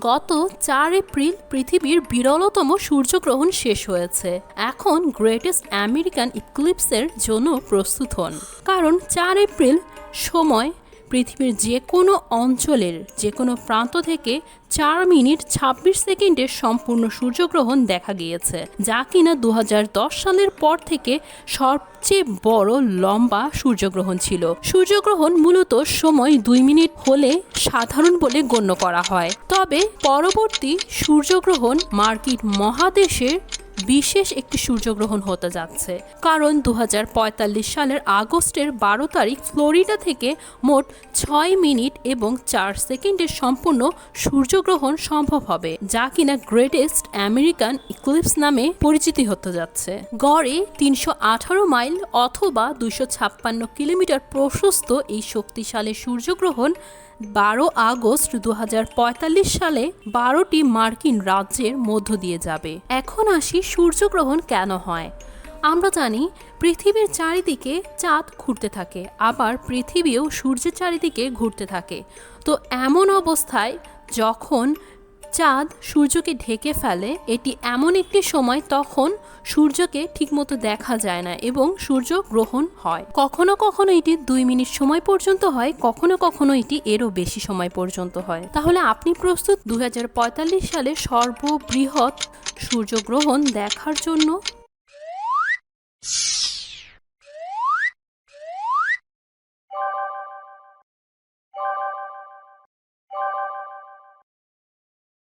গত চার এপ্রিল পৃথিবীর বিরলতম সূর্যগ্রহণ শেষ হয়েছে। এখন গ্রেটেস্ট আমেরিকান ইক্লিপসের জন্য প্রস্তুত হন। কারণ চার এপ্রিল সময় পৃথিবীর যে কোনো অঞ্চলের যে কোনো প্রান্ত থেকে চার মিনিট ছাব্বিশ সেকেন্ডের সম্পূর্ণ সূর্যগ্রহণ দেখা গিয়েছে, যা কিনা দু হাজার দশ সালের পর থেকে সবচেয়ে বড় লম্বা সূর্যগ্রহণ ছিল। সূর্যগ্রহণ মূলত সময় দুই মিনিট হলে সাধারণ বলে গণ্য করা হয়। তবে পরবর্তী সূর্যগ্রহণ মার্কিন মহাদেশের বিশেষ একটি সূর্যগ্রহণ হতে যাচ্ছে। কারণ দু হাজার পঁয়তাল্লিশ সালের আগস্টের বারো তারিখ ফ্লোরিডা থেকে মোট ছয় মিনিট এবং চার সেকেন্ডের সম্পূর্ণ সূর্যগ্রহণ সম্ভব হবে, যা কিনা গ্রেটেস্ট আমেরিকান ইক্লিপস নামে পরিচিতি হতে যাচ্ছে। গড়ে তিনশো আঠারো মাইল অথবা দুশো ছাপ্পান্ন কিলোমিটার প্রশস্ত এই শক্তিশালী সূর্যগ্রহণ বারো আগস্ট দুহাজার পঁয়তাল্লিশ সালে বারোটি মার্কিন রাজ্যের মধ্য দিয়ে যাবে। এখন আসি সূর্যগ্রহণ কেন হয়। আমরা জানি পৃথিবীর চারিদিকে চাঁদ ঘুরতে থাকে, আবার পৃথিবীও সূর্যের চারিদিকে ঘুরতে থাকে। তো এমন অবস্থায় যখন চাঁদ সূর্যকে ঢেকে ফেলে, এটি এমন একটি সময় তখন সূর্যকে ঠিকমতো দেখা যায় না এবং সূর্য গ্রহণ হয়। কখনো কখনো এটি দুই মিনিট সময় পর্যন্ত হয়, কখনো কখনো এটি এরও বেশি সময় পর্যন্ত হয়। তাহলে আপনি প্রস্তুত দু হাজার পঁয়তাল্লিশ সালে সর্ববৃহৎ সূর্যগ্রহণ দেখার জন্য